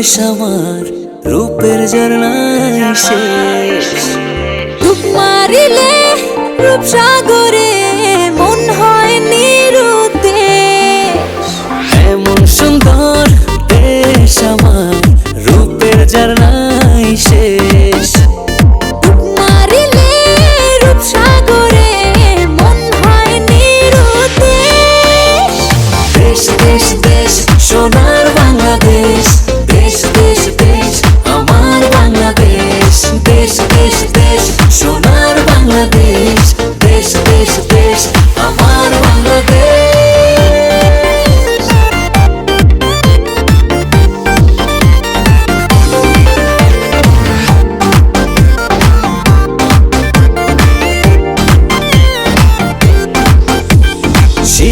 আমার রূপের ঝর্ণায় শেষ। রূপ মারিলে রূপসাগরে মন হয় নিরুদ্দেশ। এমন সুন্দর দেশ আমার রূপের ঝর্ণায়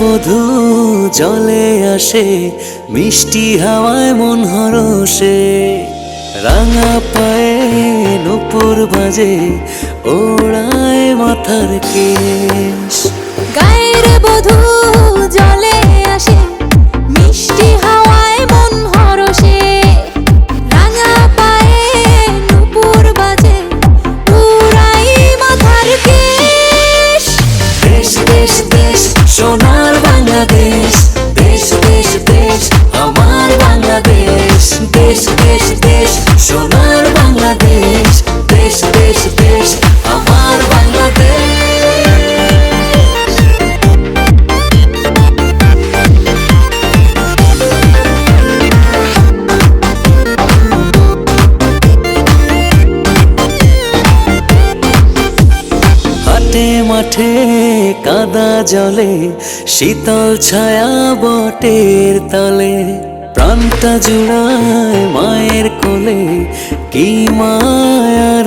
বধূ জলে আসে, মিষ্টি হাওয়ায় মন হরসে রাঙা পায়ে নুপুর বাজে, ওড়ায় মাথার কেশ। গায়ের বধু জলে আসে সোনার মাঠে কাদা জলে শীতল ছায়া বটের তলে। প্রাণটা জুড়ায় মায়ের কোলে কি মায়ার